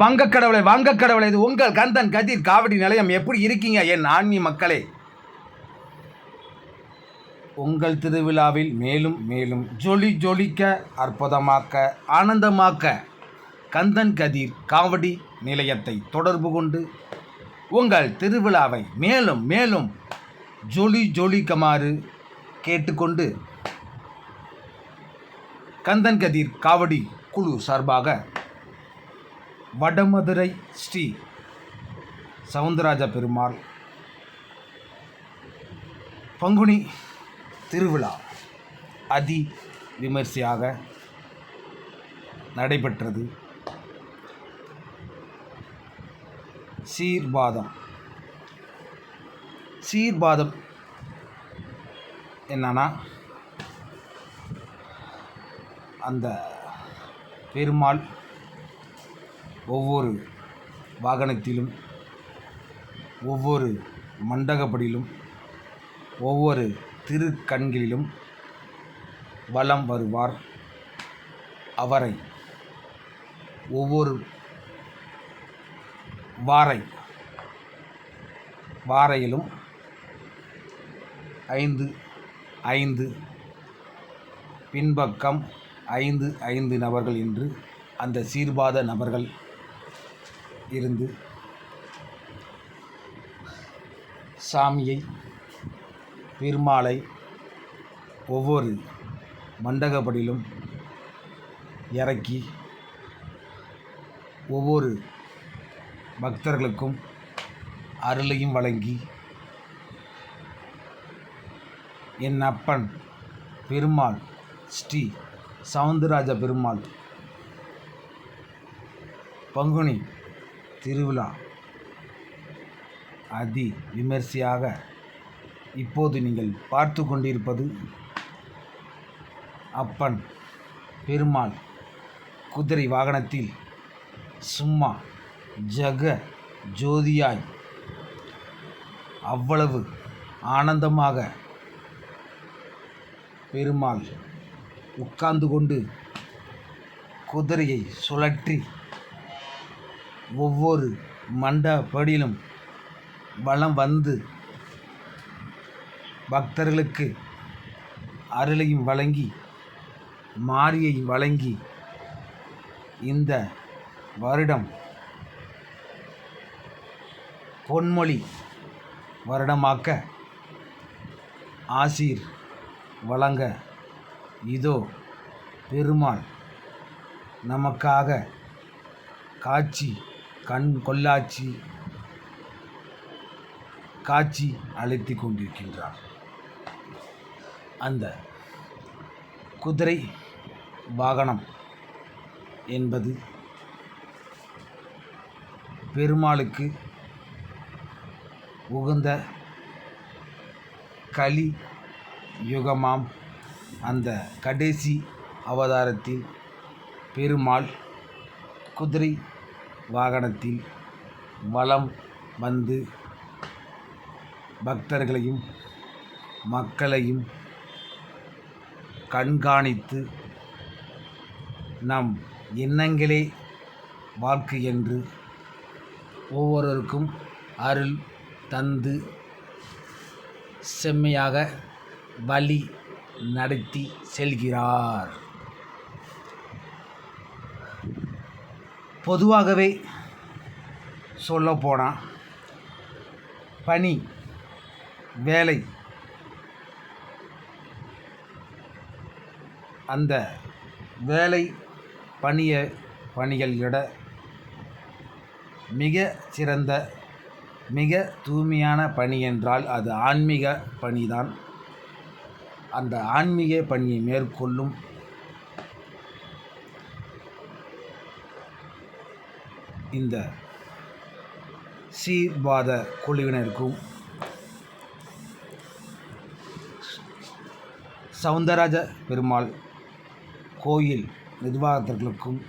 வங்கக்கடவுளை வங்கக்கடவுளை இது உங்கள் கந்தன் கதிர் காவடி நிலையம். எப்படி இருக்கீங்க என் ஆன்மீ மக்களே? உங்கள் திருவிழாவில் மேலும் மேலும் ஜொலி ஜொலிக்க அற்புதமாக்க ஆனந்தமாக்க கந்தன் கதிர் காவடி நிலையத்தை தொடர்பு கொண்டு உங்கள் திருவிழாவை மேலும் மேலும் ஜொலி ஜொலிக்குமாறு கேட்டுக்கொண்டு கந்தன் கதிர் காவடி குழு சார்பாக வடமதுரை ஸ்ரீ சவுந்தரராஜ பெருமாள் பங்குனி திருவிழா அதி விமர்சையாக நடைபெற்றது. சீர்பாதம். சீர்பாதம் என்னன்னா அந்த பெருமாள் ஒவ்வொரு வாகனத்திலும் ஒவ்வொரு மண்டகப்படியிலும் ஒவ்வொரு திருக்கண்களிலும் வலம் வருவார். அவரை ஒவ்வொரு வாரை வாரையிலும் ஐந்து ஐந்து பின்பக்கம் ஐந்து ஐந்து நபர்கள் என்று அந்த சீர்பாத நபர்கள் இருந்து சாமியை பெருமாளை ஒவ்வொரு மண்டகப்படியிலும் இறக்கி ஒவ்வொரு பக்தர்களுக்கும் அருளையும் வழங்கி என் அப்பன் பெருமாள் ஸ்ரீ சவுந்தரராஜ பெருமாள் பங்குனி திருவிழா. அதி விமர்சையாக இப்போது நீங்கள் பார்த்து கொண்டிருப்பது அப்பன் பெருமாள் குதிரை வாகனத்தில் சும்மா ஜக ஜோதியாய் அவ்வளவு ஆனந்தமாக பெருமாள் உட்கார்ந்து கொண்டு குதிரையை சுழற்றி ஒவ்வொரு மண்டபடியிலும் வலம் வந்து பக்தர்களுக்கு அருளையும் வழங்கி மாரியை வழங்கி இந்த வருடம் பொன்மொழி வருடமாக்க ஆசீர் வழங்க இதோ பெருமாள். நமக்காக காட்சி கண் கொள்ளாச்சி காட்சி அழைத்து கொண்டிருக்கின்றார். அந்த குதிரை வாகனம் என்பது பெருமாளுக்கு உகந்த கலி யுகமாம். அந்த கடைசி அவதாரத்தில் பெருமாள் குதிரை வாகனத்தில் வலம் வந்து பக்தர்களையும் மக்களையும் கண்காணித்து நம் எண்ணங்களே வாழ்க்கை என்று ஒவ்வொருவருக்கும் அருள் தந்து செம்மையாக வழி நடத்தி செல்கிறார். பொதுவாகவே சொல்லப்போனால் பணி வேலை அந்த வேலை பணிய விட மிக சிறந்த மிக தூய்மையான பணி என்றால் அது ஆன்மீக பணிதான். அந்த ஆன்மீக பணியை மேற்கொள்ளும் இந்த சீர்வாத குழுவினருக்கும் சவுந்தரராஜ பெருமாள் கோயில் நிர்வாகத்தர்களுக்கும்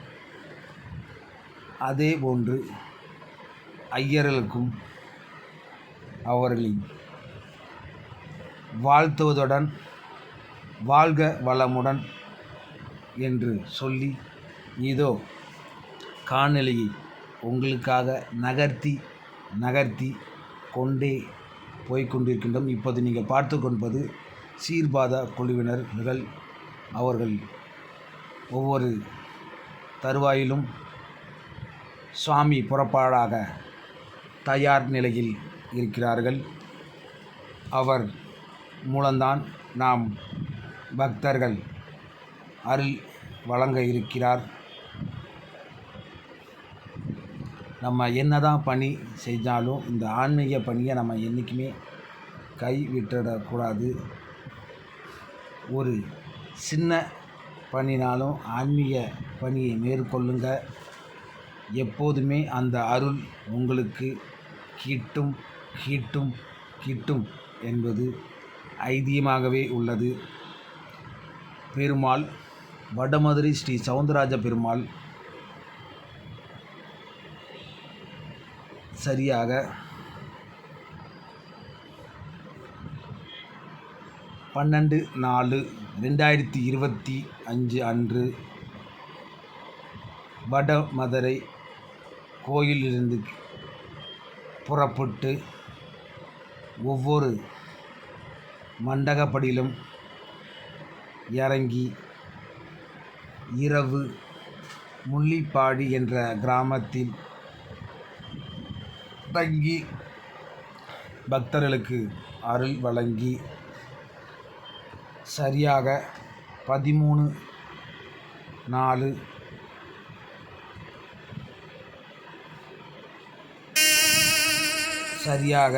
அதே போன்று ஐயர்களுக்கும் அவர்களின் வாழ்த்துவதுடன் வாழ்க வளமுடன் என்று சொல்லி இதோ காணொலியை உங்களுக்காக நகர்த்தி நகர்த்தி கொண்டே போய்க்கொண்டிருக்கின்றோம். இப்போது நீங்கள் பார்த்து கொள்வது சீர்பாத குழுவினர்கள் அவர்கள் ஒவ்வொரு தருவாயிலும் சுவாமி புறப்பாடாக தயார் நிலையில் இருக்கிறார்கள். அவர் மூலம்தான் நாம் பக்தர்கள் அருள் வழங்க இருக்கிறார். நம்ம என்ன தான் பணி செஞ்சாலும் இந்த ஆன்மீக பணியை நம்ம என்றைக்குமே கை விட்டுடக்கூடாது ஒரு சின்ன பணினாலும் ஆன்மீக பணியை மேற்கொள்ளுங்க. எப்போதுமே அந்த அருள் உங்களுக்கு கிட்டும் கிட்டும் கிட்டும் என்பது ஐதீகமாகவே உள்ளது. பெருமாள் வடமதுரை ஸ்ரீ சவுந்தரராஜ பெருமாள் சரியாக. பன்னெண்டு நாலு ரெண்டாயிரத்தி இருபத்தி அஞ்சு அன்று வடமதுரை கோயிலிருந்து புறப்பட்டு ஒவ்வொரு மண்டகப்படியிலும் இறங்கி இரவு முள்ளிப்பாடி என்ற கிராமத்தில் தங்கி பக்தர்களுக்கு அருள் வழங்கி சரியாக பதிமூணு நாலு. சரியாக